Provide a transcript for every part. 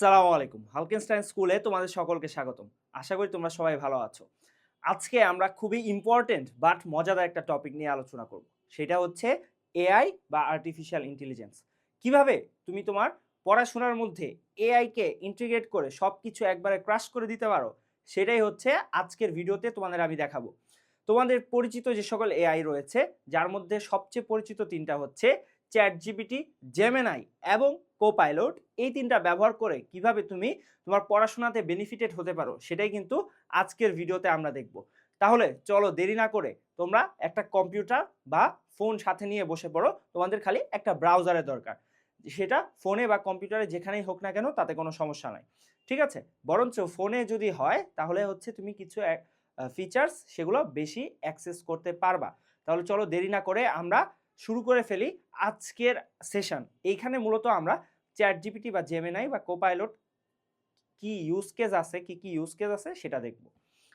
আসসালামু আলাইকুম। হালকেনস্টাইন স্কুলে তোমাদের সকলকে স্বাগতম। আশা করি তোমরা সবাই ভালো আছো। আজকে আমরা খুবই ইম্পর্টেন্ট বাট মজাদার একটা টপিক নিয়ে আলোচনা করব। সেটা হচ্ছে এআই বা আর্টিফিশিয়াল ইন্টেলিজেন্স কীভাবে তুমি তোমার পড়াশোনার মধ্যে এআইকে ইন্টিগ্রেট করে সব কিছু একবারে ক্রাশ করে দিতে পারো, সেটাই হচ্ছে আজকের ভিডিওতে তোমাদের আমি দেখাবো। তোমাদের পরিচিত যে সকল এআই রয়েছে, যার মধ্যে সবচেয়ে পরিচিত তিনটা হচ্ছে চ্যাট জিপিটি জেমেনাই এবং কোপাইলট এই তিনটা ব্যবহার করে কীভাবে তুমি তোমার পড়াশোনাতে বেনিফিটেড হতে পারো সেটাই কিন্তু আজকের ভিডিওতে আমরা দেখব। তাহলে চলো দেরি না করে তোমরা একটা কম্পিউটার বা ফোন সাথে নিয়ে বসে পড়ো। তোমাদের খালি একটা ব্রাউজারের দরকার। সেটা ফোনে বা কম্পিউটারে যেখানেই হোক না কেন তাতে কোনো সমস্যা নাই। ঠিক আছে? বরঞ্চ ফোনে যদি হয় তাহলে হচ্ছে তুমি কিছু ফিচার্স সেগুলো বেশি অ্যাক্সেস করতে পারবা। তাহলে চলো দেরি না করে আমরা শুরু করে ফেলি আজকের সেশন এইখানে মূলত আমরা চ্যাট জিপিটি বা জেমেনাই বা কোপাইলট কি ইউজ কেস আছে, কি কি ইউজ কেস আছে সেটা দেখব।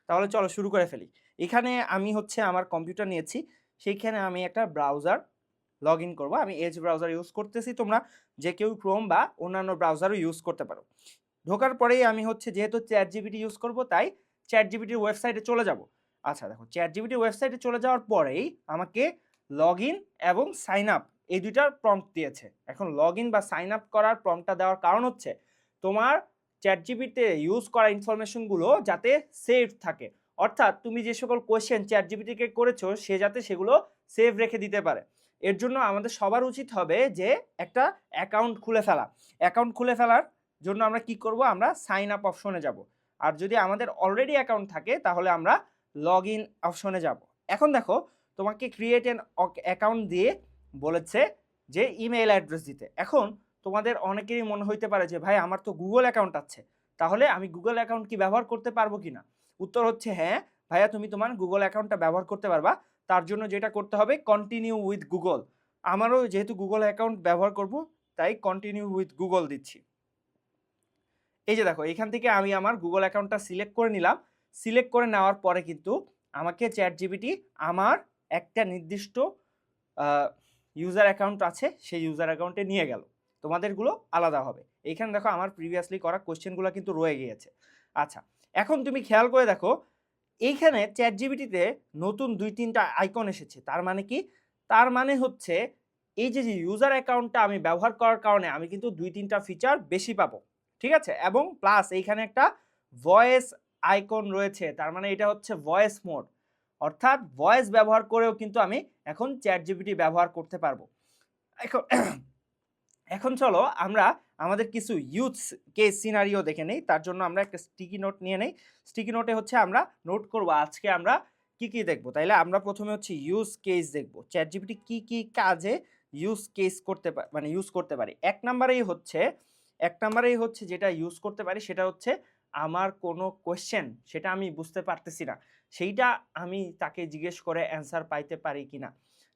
তাহলে চলো শুরু করে ফেলি। এখানে আমি হচ্ছে আমার কম্পিউটার নিয়েছি, সেইখানে আমি একটা ব্রাউজার লগ ইন করব। আমি এজ ব্রাউজার ইউজ করতেছি, তোমরা যে কেউ ক্রোম বা অন্যান্য ব্রাউজারও ইউজ করতে পারো। ঢোকার পরেই আমি হচ্ছে যেহেতু চ্যাট জিপিটি ইউজ করব, তাই চ্যাট জিপিটির ওয়েবসাইটে চলে যাব। আচ্ছা দেখো চ্যাট জিপিটির ওয়েবসাইটে চলে যাওয়ার পরেই আমাকে লগ ইন এবং সাইন আপ এই দুইটার প্রম্পট দিয়েছে। এখন লগ ইন বা সাইন আপ করার প্রম্পটটা দেওয়ার কারণ হচ্ছে তোমার চ্যাট জিপিতে ইউজ করা ইনফরমেশনগুলো যাতে সেভ থাকে। অর্থাৎ তুমি যে সকল কোয়েশ্চেন চ্যাট জিপিটিকে করেছ, সে যাতে সেগুলো সেভ রেখে দিতে পারে। এর জন্য আমাদের সবার উচিত হবে যে একটা অ্যাকাউন্ট খুলে ফেলা। অ্যাকাউন্ট খুলে ফেলার জন্য আমরা কি করব? আমরা সাইন আপ অপশনে যাব। আর যদি আমাদের অলরেডি অ্যাকাউন্ট থাকে, তাহলে আমরা লগ ইন অপশনে যাব। এখন দেখো তোমাকে ক্রিয়েট অ্যান অ্যাকাউন্ট দিয়ে বলেছে যে ইমেল অ্যাড্রেস দিতে। এখন তোমাদের অনেকেরই মনে হইতে পারে যে, ভাই, আমার তো গুগল অ্যাকাউন্ট আছে। তাহলে আমি গুগল অ্যাকাউন্ট কি ব্যবহার করতে পারব কি না উত্তর হচ্ছে হ্যাঁ ভাইয়া, তুমি তোমার গুগল অ্যাকাউন্টটা ব্যবহার করতে পারবা। তার জন্য যেটা করতে হবে কন্টিনিউ উইথ গুগল আমারও যেহেতু গুগল অ্যাকাউন্ট ব্যবহার করব, তাই কন্টিনিউ উইথ গুগল দিচ্ছি। এই যে দেখো, এখান থেকে আমি আমার গুগল অ্যাকাউন্টটা সিলেক্ট করে নিলাম। সিলেক্ট করে নেওয়ার পরে কিন্তু আমাকে চ্যাট জিবিটি আমার একটা নির্দিষ্ট ইউজার অ্যাকাউন্ট আছে, সেই ইউজার অ্যাকাউন্টে নিয়ে গেল। তোমাদেরগুলো আলাদা হবে। এইখানে দেখো আমার প্রিভিয়াসলি করা কোশ্চেনগুলো কিন্তু রয়ে গিয়েছে। আচ্ছা এখন তুমি খেয়াল করে দেখো, এইখানে চ্যাট জিবিটিতে নতুন দুই তিনটা আইকন এসেছে। তার মানে কি? তার মানে হচ্ছে, এই যে ইউজার অ্যাকাউন্টটা আমি ব্যবহার করার কারণে আমি কিন্তু দুই তিনটা ফিচার বেশি পাবো। ঠিক আছে? এবং প্লাস এইখানে একটা ভয়েস আইকন রয়েছে। তার মানে এটা হচ্ছে ভয়েস মোড অর্থাৎ ভয়েস ব্যবহার করেও কিন্তু আমি এখন চ্যাট জিপিটি ব্যবহার করতে পারব। এখন এখন চলো আমরা আমাদের কিছু ইউথ কেস সিনারিও দেখে নেই, তার জন্য আমরা একটা স্টিকি নোট নিয়ে নেই। স্টিকি নোটে হচ্ছে আমরা নোট করব, আজকে আমরা কি কি দেখব? তাইলে আমরা প্রথমে হচ্ছে ইউজ কেস দেখব। চ্যাট জিপিটি কি কি কাজে ইউজ কেস করতে মানে ইউজ করতে পারি? এক নাম্বারেই হচ্ছে, এক নাম্বারেই হচ্ছে যেটা ইউজ করতে পারি সেটা হচ্ছে আমার কোনো কোয়েশ্চেন সেটা আমি বুঝতে পারতেছি না। সেইটা আমি তাকে জিজ্ঞেস করে অ্যান্সার পাইতে পারি কি না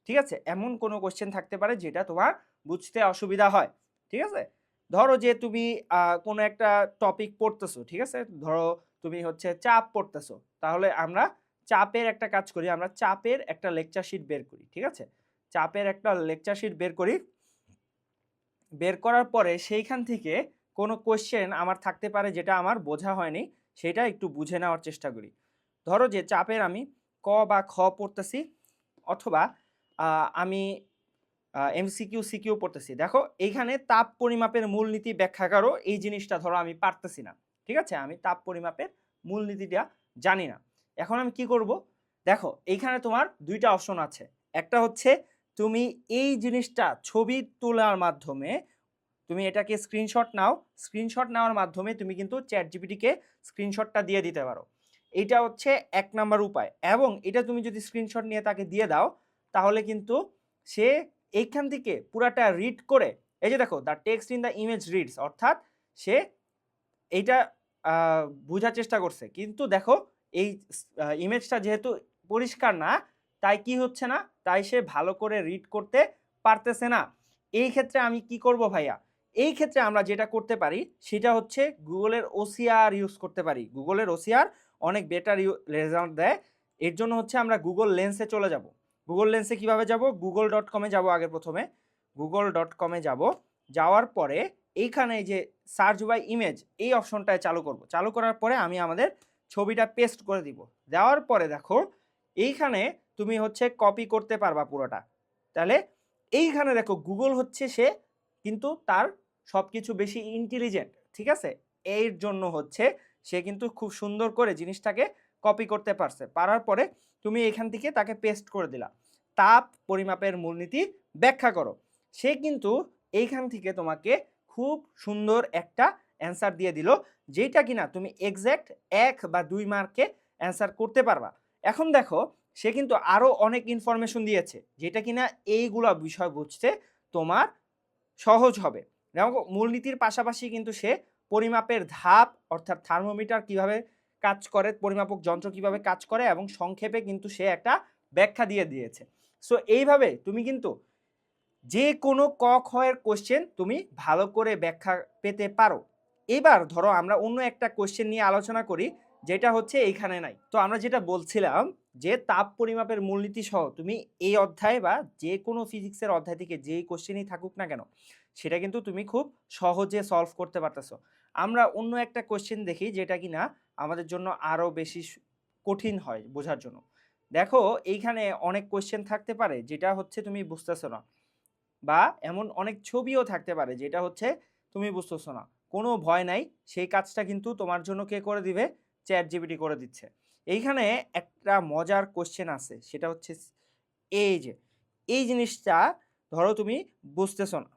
ঠিক আছে? এমন কোনো কোয়েশ্চেন থাকতে পারে যেটা তোমার বুঝতে অসুবিধা হয়। ঠিক আছে? ধরো যে তুমি কোনো একটা টপিক পড়তেছো, ঠিক আছে? ধরো তুমি হচ্ছে চাপ পড়তেছো। তাহলে আমরা চাপের একটা কাজ করি, আমরা চাপের একটা লেকচার শিট বের করি, ঠিক আছে? চাপের একটা লেকচার শিট বের করি। বের করার পরে সেইখান থেকে কোনো কোয়েশ্চেন আমার থাকতে পারে যেটা আমার বোঝা হয়নি, সেটা একটু বুঝে নেওয়ার চেষ্টা করি। ধরো যে চাপের আমি ক বা খ পড়তেছি অথবা আমি এমসিকিউ, সিকিউ পড়তেছি। দেখো, এইখানে তাপ পরিমাপের মূলনীতি ব্যাখ্যা করো, এই জিনিসটা ধরো আমি পারতেছি না। ঠিক আছে? আমি তাপ পরিমাপের মূলনীতিটা জানি না। এখন আমি কি করব? দেখো, এইখানে তোমার দুইটা অপশন আছে। একটা হচ্ছে, তুমি এই জিনিসটা ছবি তোলার মাধ্যমে, তুমি এটাকে স্ক্রিনশট নাও। স্ক্রিনশট নেওয়ার মাধ্যমে তুমি কিন্তু চ্যাট জিপিটিকে স্ক্রিনশটটা দিয়ে দিতে পারো। এটা হচ্ছে এক নাম্বার উপায়। এবং এটা তুমি যদি স্ক্রিনশট নিয়ে তাকে দিয়ে দাও, তাহলে কিন্তু সে এইখান থেকে পুরাটা রিড করে, এই যে দেখো the text in the image reads অর্থাৎ সে এইটা বোঝার চেষ্টা করছে। কিন্তু দেখো, এই ইমেজটা যেহেতু পরিষ্কার না, তাই কি হচ্ছে না, তাই সে ভালো করে রিড করতে পারতেছে না। এই ক্ষেত্রে আমি কি করব ভাইয়া? এই ক্ষেত্রে আমরা যেটা করতে পারি, সেটা হচ্ছে গুগলের ওসিআর ইউজ করতে পারি। গুগলের ওসিআর অনেক বেটার রেজাল্ট দেয়। এর জন্য হচ্ছে আমরা গুগল লেন্সে চলে যাব। গুগল লেন্সে কীভাবে যাব? গুগল ডট কমে যাব আগে প্রথমে। গুগল ডট কমে যাব। যাওয়ার পরে এইখানে যে সার্চ বাই ইমেজ এই অপশনটায় চালু করব। চালু করার পরে আমি আমাদের ছবিটা পেস্ট করে দিব। দেওয়ার পরে দেখো, এইখানে তুমি হচ্ছে কপি করতে পারবা পুরোটা। তাহলে এইখানে দেখো গুগল হচ্ছে সে কিন্তু তার সব কিছু বেশি ইন্টেলিজেন্ট ঠিক আছে? এর জন্য হচ্ছে সে কিন্তু খুব সুন্দর করে জিনিসটাকে কপি করতে পারছে। পারার পরে তুমি এখান থেকে তাকে পেস্ট করে দিলা। তাপ পরিমাপের মূলনীতি ব্যাখ্যা করো। সে কিন্তু এইখান থেকে তোমাকে খুব সুন্দর একটা অ্যান্সার দিয়ে দিল যেটা কিনা তুমি এক্স্যাক্ট এক বা দুই মার্কে অ্যান্সার করতে পারবা। এখন দেখো, সে কিন্তু আরও অনেক ইনফরমেশন দিয়েছে, যেটা কিনা এইগুলো বিষয় বুঝতে তোমার সহজ হবে। দেখো, মূলনীতির পাশাপাশি কিন্তু সে পরিমাপের ধাপ, অর্থাৎ থার্মোমিটার কীভাবে কাজ করে, পরিমাপক যন্ত্র কীভাবে কাজ করে এবং সংক্ষেপে কিন্তু সে একটা ব্যাখ্যা দিয়ে দিয়েছে। সো এইভাবে তুমি কিন্তু যে কোনো ক খয়ের কোশ্চেন তুমি ভালো করে ব্যাখ্যা পেতে পারো। এবার ধরো আমরা অন্য একটা কোশ্চেন নিয়ে আলোচনা করি, যেটা হচ্ছে এইখানে নাই। তো আমরা যেটা বলছিলাম যে তাপ পরিমাপের মূলনীতি সহ তুমি এই অধ্যায় বা যে কোনো ফিজিক্সের অধ্যায় থেকে যেই কোশ্চেনই থাকুক না কেন সেটা কিন্তু তুমি খুব সহজে সলভ করতে পারতেছো। আমরা অন্য একটা কোশ্চেন দেখি যেটা কিনা আমাদের জন্য আরও বেশি কঠিন হয় বোঝার জন্য। দেখো, এইখানে অনেক কোশ্চেন থাকতে পারে যেটা হচ্ছে তুমি বুঝতেছো না। বা এমন অনেক ছবিও থাকতে পারে যেটা হচ্ছে তুমি বুঝতেছো না। কোনো ভয় নাই, সেই কাজটা কিন্তু তোমার জন্য কে করে দিবে? চ্যাট জিবিটি করে দিচ্ছে। এইখানে একটা মজার কোশ্চেন আছে, সেটা হচ্ছে এই যে, এই জিনিসটা ধরো তুমি বুঝতেছো না।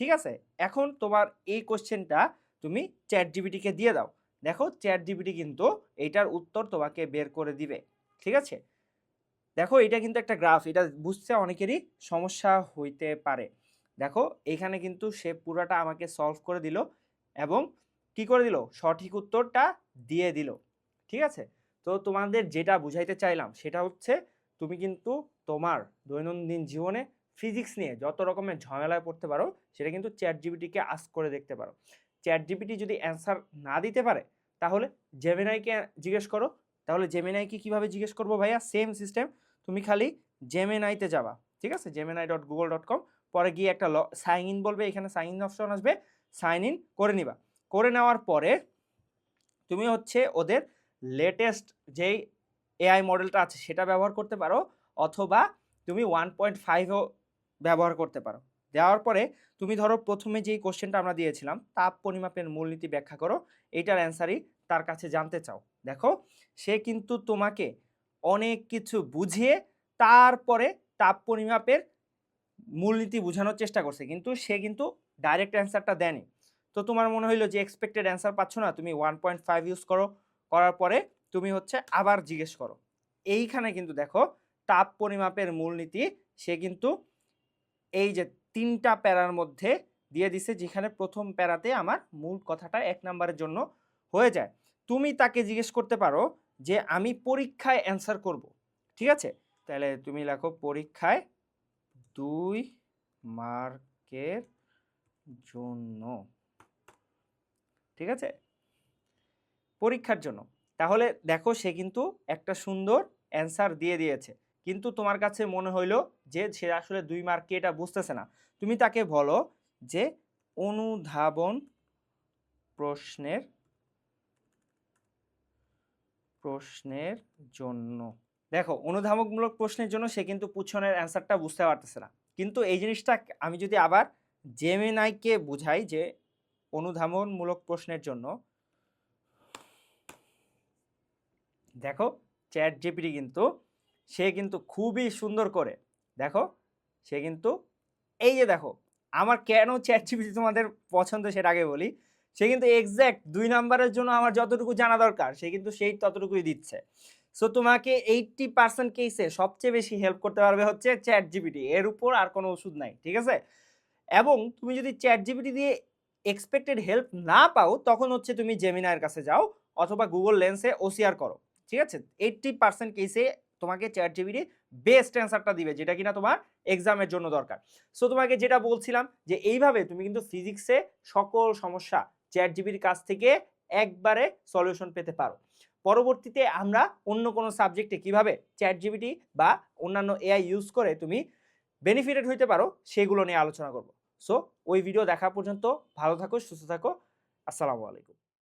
ঠিক আছে? এখন তোমার এই কোশ্চেনটা তুমি চ্যাট জিবিটিকে দিয়ে দাও। দেখো চ্যাট জিবিটি কিন্তু এইটার উত্তর তোমাকে বের করে দিবে। ঠিক আছে? দেখো এটা কিন্তু একটা গ্রাফ এটা বুঝতে অনেকেরই সমস্যা হইতে পারে। দেখো এখানে কিন্তু সে পুরাটা আমাকে সলভ করে দিল এবং কি করে দিল? সঠিক উত্তরটা দিয়ে দিল। ঠিক আছে? তো তোমাদের যেটা বুঝাইতে চাইলাম সেটা হচ্ছে, তুমি কিন্তু তোমার দৈনন্দিন জীবনে ফিজিক্স নিয়ে যত রকমের ঝামেলায় পড়তে পারো, সেটা কিন্তু চ্যাট জিবিটিকে আস্ক করে দেখতে পারো। চ্যাট জিবিটি যদি অ্যান্সার না দিতে পারে, তাহলে জেমিনাইকে জিজ্ঞেস করো। তাহলে জেমিনাইকে কীভাবে জিজ্ঞেস করব ভাইয়া? সেম সিস্টেম তুমি খালি জেমিনাইতে যাবা, ঠিক আছে? Gemini dot Google dot com পরে গিয়ে একটা সাইন ইন বলবে, এখানে সাইন ইন অপশন আসবে সাইন ইন করে নিবা। করে নেওয়ার পরে তুমি হচ্ছে ওদের লেটেস্ট যেই এআই মডেলটা আছে, সেটা ব্যবহার করতে পারো, অথবা তুমি ওয়ান পয়েন্ট ফাইভও ব্যবহার করতে পারো। দেওয়ার পরে তুমি ধরো প্রথমে যেই কোশ্চেনটা আমরা দিয়েছিলাম, তাপ পরিমাপের মূলনীতি ব্যাখ্যা করো, এইটার অ্যান্সারই তার কাছে জানতে চাও। দেখো, সে কিন্তু তোমাকে অনেক কিছু বুঝিয়ে তারপরে তাপ পরিমাপের মূলনীতি বোঝানোর চেষ্টা করছে, কিন্তু সে কিন্তু ডাইরেক্ট অ্যান্সারটা দেয়নি। তো তোমার মনে হইল যে এক্সপেক্টেড অ্যান্সার পাচ্ছ না, তুমি ওয়ান পয়েন্ট ফাইভ ইউজ করো, করার পরে তুমি হচ্ছে আবার জিজ্ঞেস করো। এইখানে কিন্তু দেখো, তাপ পরিমাপের মূলনীতি সে কিন্তু এই যে তিনটা প্যারার মধ্যে দিয়ে দিছে, যেখানে প্রথম প্যারাতে আমার মূল কথাটা এক নম্বরের জন্য হয়ে যায়। তুমি তাকে জিজ্ঞেস করতে পারো যে, আমি পরীক্ষায় অ্যান্সার করব। ঠিক আছে? তাহলে তুমি লেখো, পরীক্ষায় দুই মার্কের জন্য। ঠিক আছে? পরীক্ষার জন্য। তাহলে দেখো সে কিন্তু একটা সুন্দর অ্যান্সার দিয়ে দিয়েছে। কিন্তু তোমার কাছে মনে হইল যে সে আসলে দুই মার্কে এটা বুঝতেছে না। তুমি তাকে বলো যে অনুধাবন প্রশ্নের প্রশ্নের জন্য। দেখো অনুধাবকমূলক প্রশ্নের জন্য সে কিন্তু পুছনের অ্যান্সারটা বুঝতে পারতেছে না। কিন্তু এই জিনিসটা আমি যদি আবার জেমিনাইকে বুঝাই যে অনুধাবনমূলক প্রশ্নের জন্য, দেখো চ্যাট জিপিটি কিন্তু সে কিন্তু খুবই সুন্দর করে। দেখো, সে কিন্তু, এই যে দেখো, আমার কেন চ্যাট তোমাদের পছন্দ সেটা আগে বলি। সে কিন্তু এক্স্যাক্ট দুই নাম্বারের জন্য আমার যতটুকু জানা দরকার, সে কিন্তু সেই ততটুকুই দিচ্ছে। সো তোমাকে এইটটি পার্সেন্ট কেসে সবচেয়ে বেশি হেল্প করতে পারবে হচ্ছে চ্যাট জিপিটি এর উপর আর কোনো ওষুধ নাই, ঠিক আছে? এবং তুমি যদি চ্যাট জিপিটি দিয়ে এক্সপেক্টেড হেল্প না পাও, তখন হচ্ছে তুমি জেমিনায়ের কাছে যাও অথবা গুগল লেন্সে ওসিআর করো, ঠিক আছে? এইটটি পার্সেন্ট কেসে তোমাকে চ্যাট জিপিটি বেস্ট অ্যান্সারটা দিবে, যেটা কিনা তোমার এক্সামের জন্য দরকার। সো তোমাকে যেটা বলছিলাম যে, এইভাবে তুমি কিন্তু ফিজিক্সে সকল সমস্যা চ্যাট জিপির কাছ থেকে একবারে সলিউশন পেতে পারো। পরবর্তীতে আমরা অন্য কোনো সাবজেক্টে কীভাবে চ্যাট জিবিটি বা অন্যান্য এআই ইউজ করে তুমি বেনিফিটেড হইতে পারো, সেগুলো নিয়ে আলোচনা করব। সো ওই ভিডিও দেখা পর্যন্ত ভালো থাকো, সুস্থ থাকো। আসসালামু আলাইকুম।